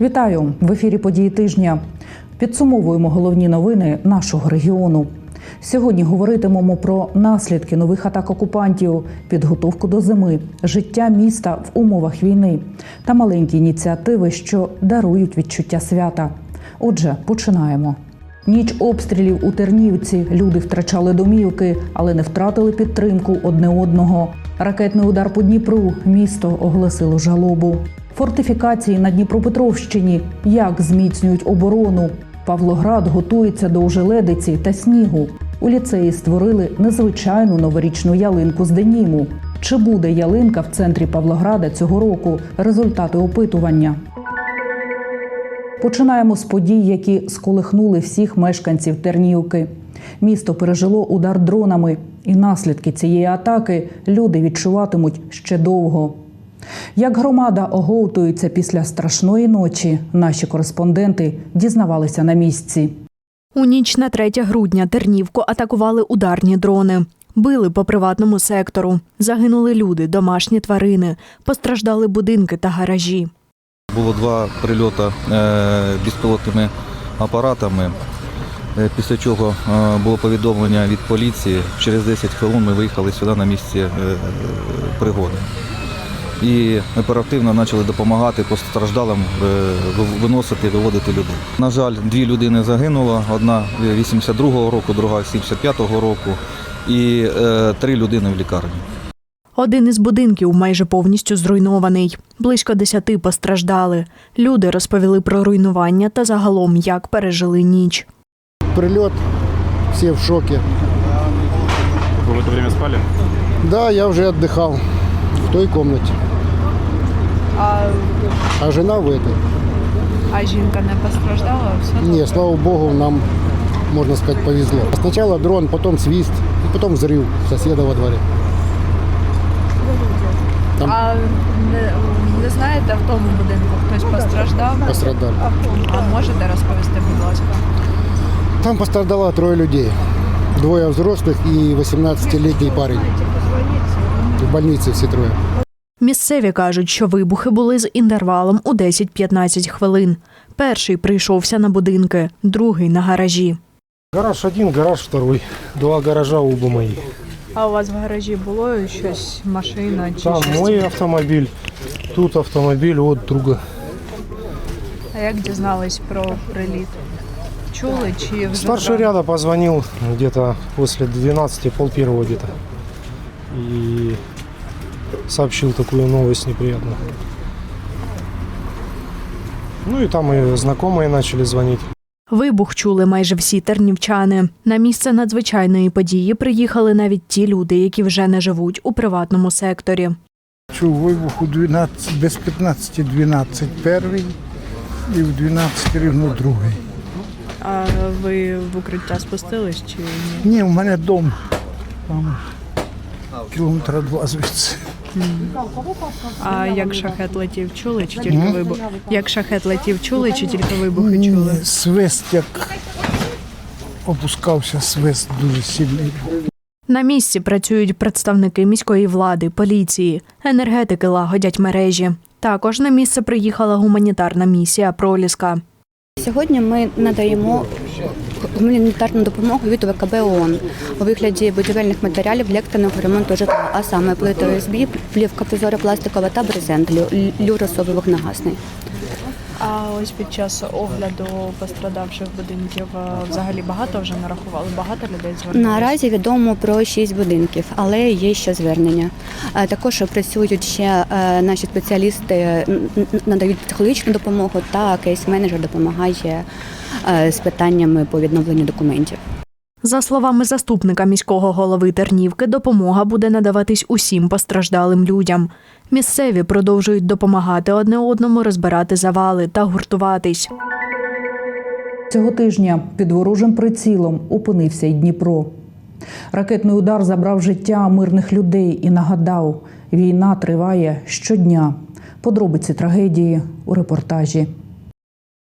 Вітаю в ефірі події тижня. Підсумовуємо головні новини нашого регіону. Сьогодні говоритимемо про наслідки нових атак окупантів, підготовку до зими, життя міста в умовах війни та маленькі ініціативи, що дарують відчуття свята. Отже, починаємо. Ніч обстрілів у Тернівці. Люди втрачали домівки, але не втратили підтримку одне одного. Ракетний удар по Дніпру. Місто оголосило жалобу. Фортифікації на Дніпропетровщині. Як зміцнюють оборону? Павлоград готується до ожеледиці та снігу. У ліцеї створили незвичайну новорічну ялинку з деніму. Чи буде ялинка в центрі Павлограда цього року? Результати опитування. Починаємо з подій, які сколихнули всіх мешканців Тернівки. Місто пережило удар дронами, і наслідки цієї атаки люди відчуватимуть ще довго. Як громада оговтується після страшної ночі, наші кореспонденти дізнавалися на місці. У ніч на 3 грудня Тернівку атакували ударні дрони. Били по приватному сектору. Загинули люди, домашні тварини, постраждали будинки та гаражі. Було два прильоти е, безпілотними апаратами. Е, Після чого е, було повідомлення від поліції. Через 10 хвилин ми виїхали сюди на місце е, пригоди. І оперативно почали допомагати постраждалим виносити, виводити людей. На жаль, дві людини загинуло, одна 82-го року, друга 75-го року і три людини в лікарні. Один із будинків майже повністю зруйнований. Близько десяти постраждали. Люди розповіли про руйнування та загалом, як пережили ніч. прилет, все в шоке. Вы в это время спали? Да, я уже отдыхал в той комнате, А, а жена в этой. а жінка не постраждала? Все Не, слава богу, нам, можно сказать, повезло. Сначала дрон, потом свист, и потом взрыв соседа во дворе. Там А не, не знаєте, в тому будинку хтось постраждав? пострадали. А можете розповісти, будь ласка? Там пострадало трое людей. Двое взрослых и 18-летний парень. В больнице все трое. Місцеві кажуть, що вибухи були з інтервалом у 10-15 хвилин. Перший прийшовся на будинки, другий на гаражі. Гараж один, гараж второй. Два гаража оба мои. А у вас в гаражі було щось, машина чи Там щось? мой автомобиль, тут автомобиль от друга. А як дізнались про приліт? Чули чи вже Старший ряда позвонил где-то после 12, пол первого где-то. И сообщил такую новость неприятную. Ну и там и знакомые начали звонить. Вибух чули майже всі тернівчани. На місце надзвичайної події приїхали навіть ті люди, які вже не живуть у приватному секторі. Чув вибух у 12, без 15 12 перший і в 12 рівно другий. А ви в укриття спустились чи ні? Ні, у мене дом. Там кілометра два звідси. А як шахет летів, чули чи тільки вибух? Як шахет летів, чули чи тільки вибухи чули? Ні, свист як опускався свист дуже сильний. На місці працюють представники міської влади, поліції, енергетики лагодять мережі. Також на місце приїхала гуманітарна місія Проліска. Сьогодні ми надаємо гуманітарну допомогу від ВКБ ООН у вигляді будівельних матеріалів для екстреного ремонту житла, а саме плити ОСБ, плівка прозора пластикова та брезент, лю- люросовий вогнегасний. А ось під час огляду пострадавших будинків е, взагалі багато вже нарахували? Багато людей звернулося? Наразі відомо про шість будинків, але є ще звернення. Е, Також працюють ще е, наші спеціалісти, надають психологічну допомогу та кейс-менеджер допомагає е, з питаннями по відновленню документів. За словами заступника міського голови Тернівки, допомога буде надаватись усім постраждалим людям. Місцеві продовжують допомагати одне одному розбирати завали та гуртуватись. Цього тижня під ворожим прицілом опинився й Дніпро. Ракетний удар забрав життя мирних людей і нагадав, війна триває щодня. Подробиці трагедії у репортажі.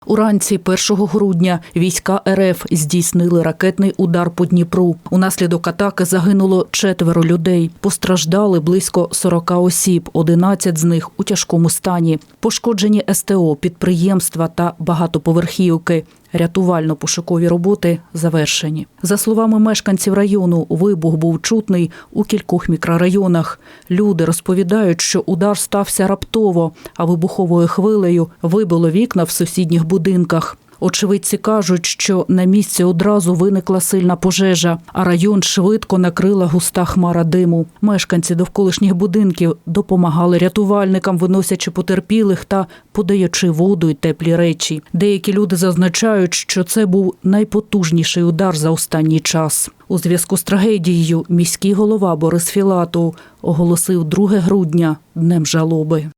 Уранці 1 грудня війська РФ здійснили ракетний удар по Дніпру. Унаслідок атаки загинуло четверо людей. Постраждали близько 40 осіб, 11 з них у тяжкому стані. Пошкоджені СТО, підприємства та багатоповерхівки. Рятувально-пошукові роботи завершені. За словами мешканців району, вибух був чутний у кількох мікрорайонах. Люди розповідають, що удар стався раптово, а вибуховою хвилею вибило вікна в сусідніх будинках. Очевидці кажуть, що на місці одразу виникла сильна пожежа, а район швидко накрила густа хмара диму. Мешканці довколишніх будинків допомагали рятувальникам, виносячи потерпілих та подаючи воду й теплі речі. Деякі люди зазначають, що це був найпотужніший удар за останній час. У зв'язку з трагедією міський голова Борис Філатов оголосив 2 грудня днем жалоби.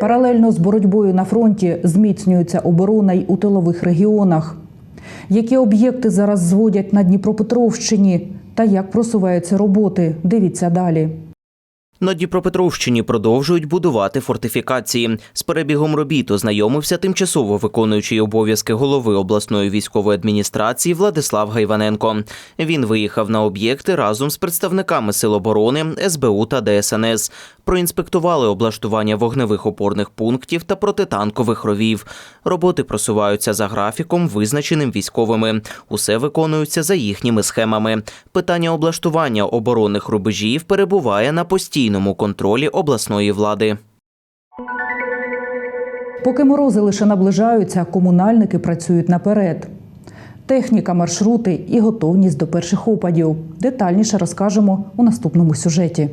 Паралельно з боротьбою на фронті зміцнюється оборона й у тилових регіонах. Які об'єкти зараз зводять на Дніпропетровщині та як просуваються роботи? Дивіться далі. На Дніпропетровщині продовжують будувати фортифікації. З перебігом робіт ознайомився тимчасово виконуючий обов'язки голови обласної військової адміністрації Владислав Гайваненко. Він виїхав на об'єкти разом з представниками Сил оборони, СБУ та ДСНС. Проінспектували облаштування вогневих опорних пунктів та протитанкових ровів. Роботи просуваються за графіком, визначеним військовими. Усе виконується за їхніми схемами. Питання облаштування оборонних рубежів перебуває на постійному контролі обласної влади. Поки морози лише наближаються, комунальники працюють наперед. Техніка, маршрути і готовність до перших опадів. Детальніше розкажемо у наступному сюжеті.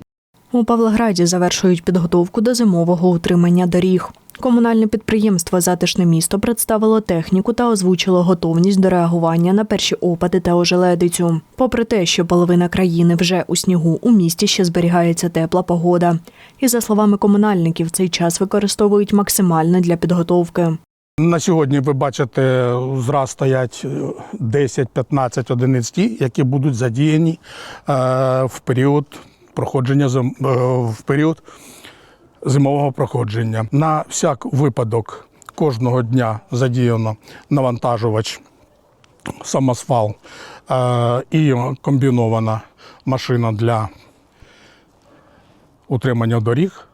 У Павлограді завершують підготовку до зимового утримання доріг. Комунальне підприємство Затишне місто представило техніку та озвучило готовність до реагування на перші опади та ожеледицю. Попри те, що половина країни вже у снігу, у місті ще зберігається тепла погода. І за словами комунальників, цей час використовують максимально для підготовки. На сьогодні ви бачите, зраз стоять 10-15 одиниць ті, які будуть задіяні е, в період проходження е, в період зимового проходження. На всяк випадок кожного дня задіяно навантажувач, самосвал е, і комбінована машина для утримання доріг,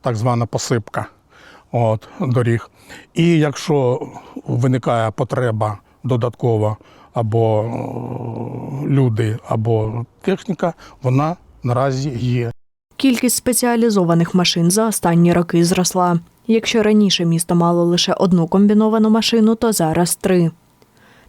так звана посипка от, доріг. І якщо виникає потреба додаткова або е, люди, або техніка, вона наразі є. Кількість спеціалізованих машин за останні роки зросла. Якщо раніше місто мало лише одну комбіновану машину, то зараз три.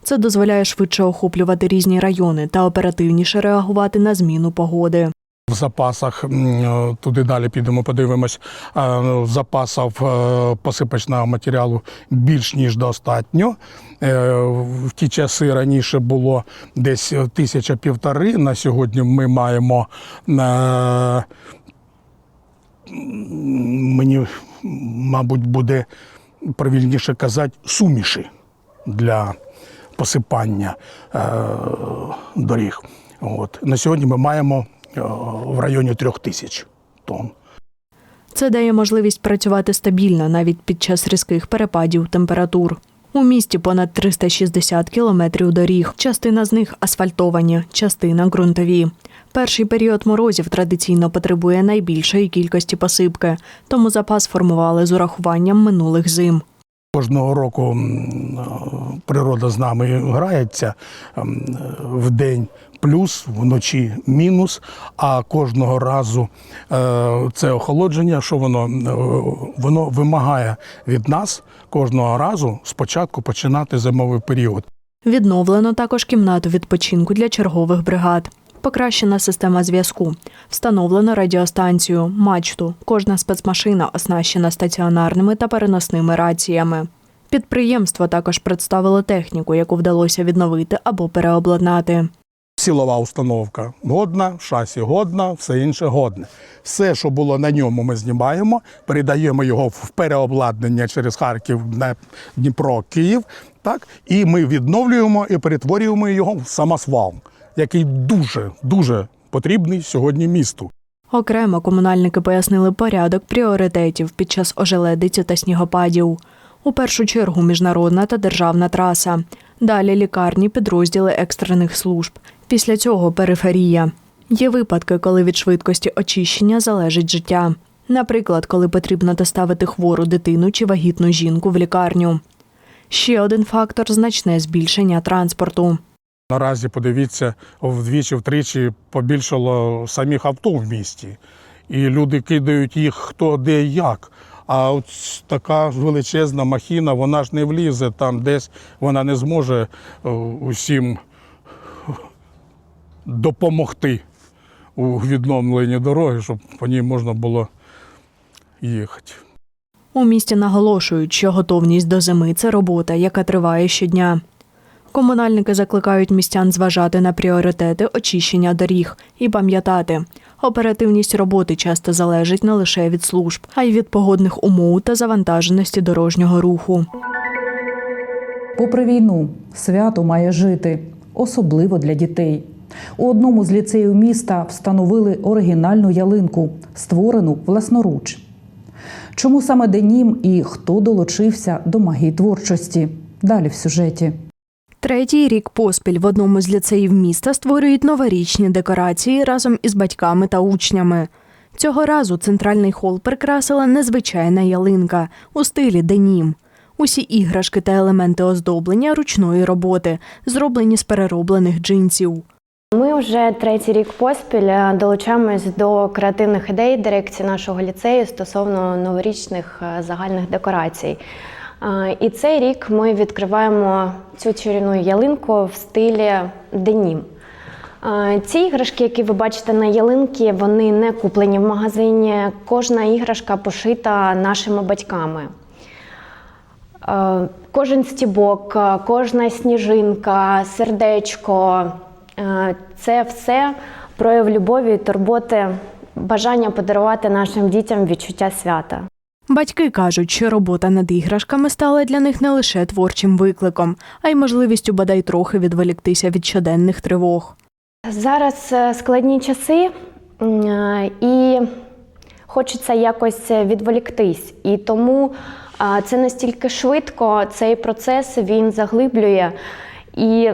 Це дозволяє швидше охоплювати різні райони та оперативніше реагувати на зміну погоди. В запасах е, туди далі підемо, подивимось. е, В запасах е, посипочного матеріалу більш ніж достатньо. В ті часи раніше було десь тисяча півтори. На сьогодні ми маємо мені, мабуть, буде правильніше казати, суміші для посипання е, доріг. От. На сьогодні ми маємо е, в районі трьох тисяч тонн. Це дає можливість працювати стабільно навіть під час різких перепадів температур. У місті понад 360 кілометрів доріг. Частина з них асфальтовані, частина ґрунтові. Перший період морозів традиційно потребує найбільшої кількості посипки, тому запас формували з урахуванням минулих зим. Кожного року природа з нами грається в день плюс, вночі мінус. А кожного разу е, це охолодження, що воно, е, воно вимагає від нас кожного разу спочатку починати зимовий період. Відновлено також кімнату відпочинку для чергових бригад. Покращена система зв'язку. Встановлено радіостанцію, мачту. Кожна спецмашина оснащена стаціонарними та переносними раціями. Підприємство також представило техніку, яку вдалося відновити або переобладнати. Силова установка годна, шасі годна, все інше годне. Все, що було на ньому, ми знімаємо, передаємо його в переобладнання через Харків, Дніпро, Київ. Так, і ми відновлюємо і перетворюємо його в самосвал, який дуже дуже потрібний сьогодні місту. Окремо комунальники пояснили порядок пріоритетів під час ожеледиці та снігопадів. У першу чергу міжнародна та державна траса. Далі лікарні, підрозділи екстрених служб. Після цього периферія. Є випадки, коли від швидкості очищення залежить життя. Наприклад, коли потрібно доставити хвору дитину чи вагітну жінку в лікарню. Ще один фактор значне збільшення транспорту. Наразі подивіться, вдвічі-втричі побільшало самих авто в місті. І люди кидають їх хто де як. А от така величезна махіна, вона ж не влізе там десь, вона не зможе е, усім допомогти у відновленні дороги, щоб по ній можна було їхати. У місті наголошують, що готовність до зими це робота, яка триває щодня. Комунальники закликають містян зважати на пріоритети очищення доріг і пам'ятати, оперативність роботи часто залежить не лише від служб, а й від погодних умов та завантаженості дорожнього руху. Попри війну, свято має жити, особливо для дітей. У одному з ліцеїв міста встановили оригінальну ялинку, створену власноруч. Чому саме денім і хто долучився до магії творчості? Далі в сюжеті. Третій рік поспіль в одному з ліцеїв міста створюють новорічні декорації разом із батьками та учнями. Цього разу центральний хол прикрасила незвичайна ялинка у стилі денім. Усі іграшки та елементи оздоблення ручної роботи, зроблені з перероблених джинсів. Ми вже третій рік поспіль е, долучаємось до креативних ідей дирекції нашого ліцею стосовно новорічних е, загальних декорацій. Е, І цей рік ми відкриваємо цю чарівну ялинку в стилі денім. Ці іграшки, які ви бачите на ялинці, вони не куплені в магазині. Кожна іграшка пошита нашими батьками. Кожен стібок, кожна сніжинка, сердечко це все прояв любові, турботи, бажання подарувати нашим дітям відчуття свята. Батьки кажуть, що робота над іграшками стала для них не лише творчим викликом, а й можливістю бодай трохи відволіктися від щоденних тривог. Зараз е, складні часи, е, і хочеться якось відволіктись. І тому е, це настільки швидко, цей процес він заглиблює. І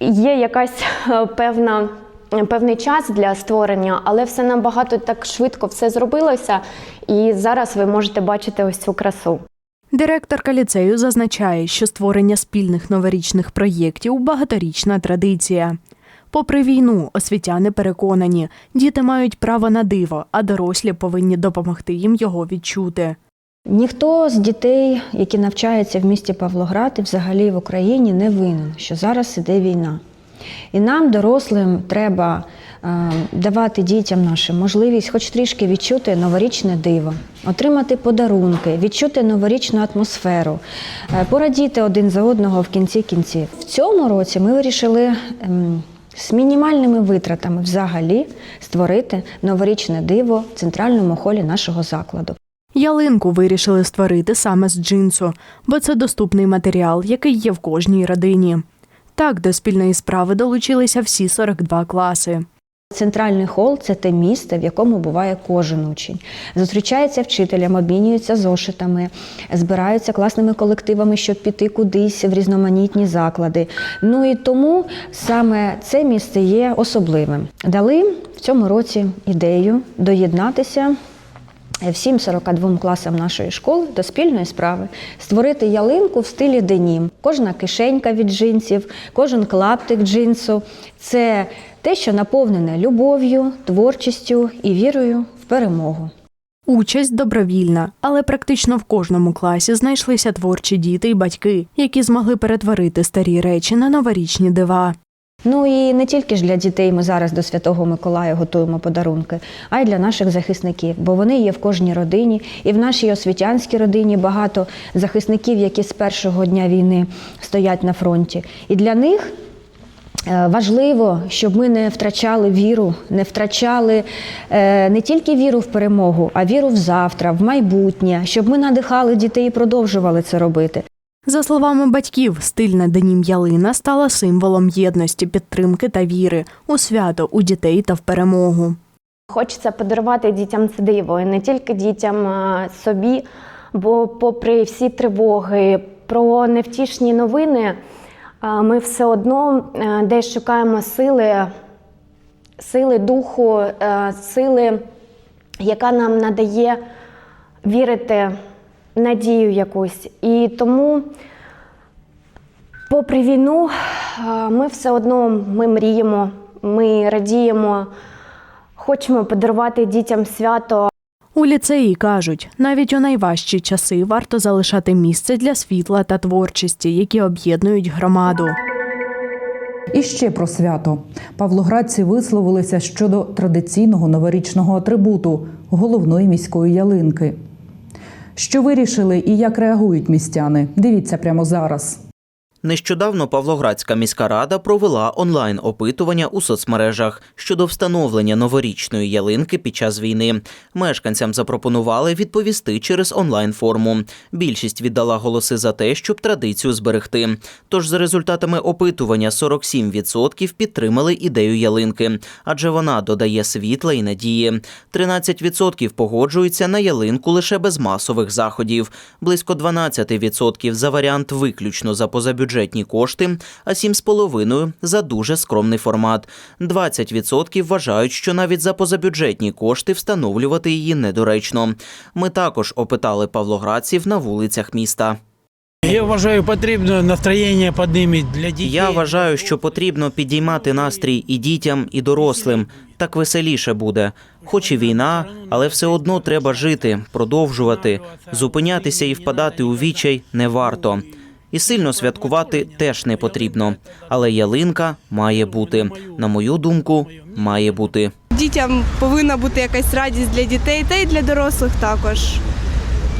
є якась е, певна. Певний час для створення, але все набагато так швидко все зробилося, і зараз ви можете бачити ось цю красу. Директорка ліцею зазначає, що створення спільних новорічних проєктів багаторічна традиція. Попри війну, освітяни переконані, діти мають право на диво, а дорослі повинні допомогти їм його відчути. Ніхто з дітей, які навчаються в місті Павлоград і взагалі в Україні, не винен, що зараз іде війна. І нам, дорослим, треба е, давати дітям нашим можливість хоч трішки відчути новорічне диво, отримати подарунки, відчути новорічну атмосферу, е, порадіти один за одного в кінці кінців. В цьому році ми вирішили. ем, з мінімальними витратами взагалі створити новорічне диво в центральному холі нашого закладу. Ялинку вирішили створити саме з джинсу, бо це доступний матеріал, який є в кожній родині. Так, до спільної справи долучилися всі 42 класи. Центральний хол це те місце, в якому буває кожен учень. Зустрічається вчителям, обмінюються зошитами, збираються класними колективами, щоб піти кудись в різноманітні заклади. Ну і тому саме це місце є особливим. Дали в цьому році ідею доєднатися. Всім 42 класам нашої школи до спільної справи створити ялинку в стилі денім. Кожна кишенька від джинсів, кожен клаптик джинсу це те, що наповнене любов'ю, творчістю і вірою в перемогу. Участь добровільна, але практично в кожному класі знайшлися творчі діти і батьки, які змогли перетворити старі речі на новорічні дива. Ну і не тільки ж для дітей ми зараз до Святого Миколая готуємо подарунки, а й для наших захисників, бо вони є в кожній родині, і в нашій освітянській родині багато захисників, які з першого дня війни стоять на фронті. І для них е, важливо, щоб ми не втрачали віру, не втрачали е, не тільки віру в перемогу, а віру в завтра, в майбутнє, щоб ми надихали дітей і продовжували це робити. За словами батьків, стильна денім ялина стала символом єдності, підтримки та віри у свято, у дітей та в перемогу. Хочеться подарувати дітям це диво, і не тільки дітям а собі, бо, попри всі тривоги, про невтішні новини, ми все одно е, десь шукаємо сили, сили духу, е, сили, яка нам надає вірити надію якусь. І тому, попри війну, е, ми все одно ми мріємо, ми радіємо, хочемо подарувати дітям свято. У ліцеї кажуть, навіть у найважчі часи варто залишати місце для світла та творчості, які об'єднують громаду. І ще про свято. Павлоградці висловилися щодо традиційного новорічного атрибуту головної міської ялинки. Що вирішили і як реагують містяни? Дивіться прямо зараз. Нещодавно Павлоградська міська рада провела онлайн опитування у соцмережах щодо встановлення новорічної ялинки під час війни. Мешканцям запропонували відповісти через онлайн форму. Більшість віддала голоси за те, щоб традицію зберегти. Тож за результатами опитування 47% підтримали ідею ялинки, адже вона додає світла і надії. 13% погоджуються на ялинку лише без масових заходів. Близько 12% за варіант виключно за позабюджетні кошти, а 7,5% за дуже скромний формат. 20% вважають, що навіть за позабюджетні кошти встановлювати її недоречно. Ми також опитали павлоградців на вулицях міста. Я вважаю, потрібно настроєння піднімати для дітей. Я вважаю, що потрібно підіймати настрій і дітям, і дорослим. Так веселіше буде. Хоч і війна, але все одно треба жити, продовжувати. Зупинятися і впадати у відчай не варто. І сильно святкувати теж не потрібно. Але ялинка має бути. На мою думку, має бути. Дітям повинна бути якась радість для дітей та й для дорослих також.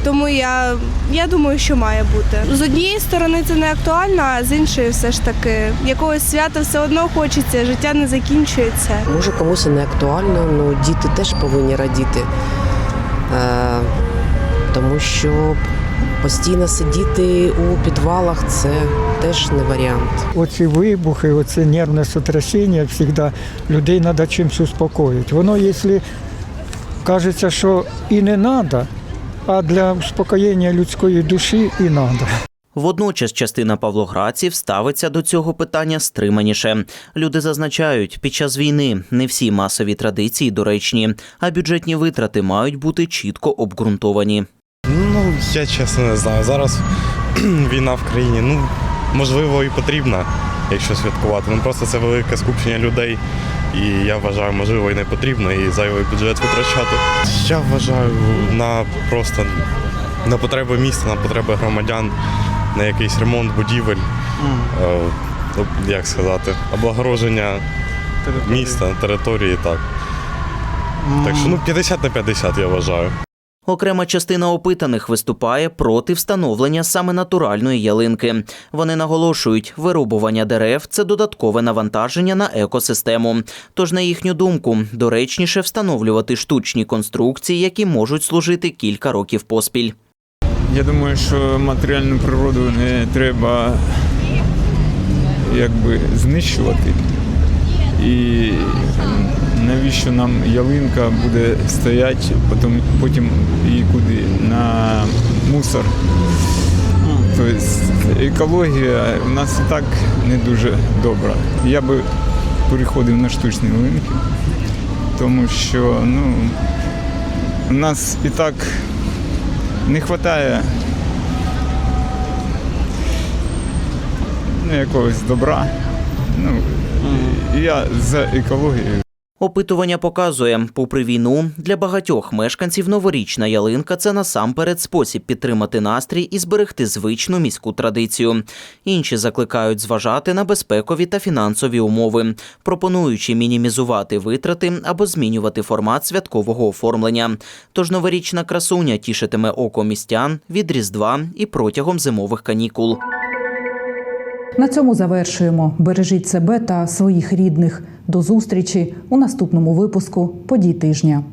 Тому я, я думаю, що має бути. З однієї сторони це не актуально, а з іншої все ж таки якогось свята все одно хочеться, життя не закінчується. Може комусь і не актуально, ну діти теж повинні радіти, е, тому що постійно сидіти у підвалах це теж не варіант. Оці вибухи, оце нервне сотрясіння, завжди людей треба чимось успокоїти. Воно, якщо кажеться, що і не треба, а для успокоєння людської душі і треба. Водночас частина павлоградців ставиться до цього питання стриманіше. Люди зазначають, під час війни не всі масові традиції доречні, а бюджетні витрати мають бути чітко обґрунтовані. Ну, я чесно не знаю. Зараз війна в країні, ну, можливо, і потрібна, якщо святкувати. Ну просто це велике скупчення людей. І я вважаю, можливо, і не потрібно, і зайвий бюджет витрачати. Я вважаю на просто на потреби міста, на потреби громадян, на якийсь ремонт будівель, е, ну, як сказати, облагородження міста, території, так. Так що ну 50 на 50 я вважаю. Окрема частина опитаних виступає проти встановлення саме натуральної ялинки. Вони наголошують, вирубування дерев це додаткове навантаження на екосистему. Тож, на їхню думку, доречніше встановлювати штучні конструкції, які можуть служити кілька років поспіль. Я думаю, що матеріальну природу не треба якби знищувати. І навіщо нам ялинка буде стояти, потім, потім її куди? На мусор. Тобто екологія у нас і так не дуже добра. Я би переходив на штучні ялинки, тому що ну, у нас і так не вистачає ну, якогось добра. Ну, я за екологію. Опитування показує, попри війну, для багатьох мешканців новорічна ялинка це насамперед спосіб підтримати настрій і зберегти звичну міську традицію. Інші закликають зважати на безпекові та фінансові умови, пропонуючи мінімізувати витрати або змінювати формат святкового оформлення. Тож новорічна красуня тішитиме око містян від Різдва і протягом зимових канікул. На цьому завершуємо. Бережіть себе та своїх рідних. До зустрічі у наступному випуску подій тижня.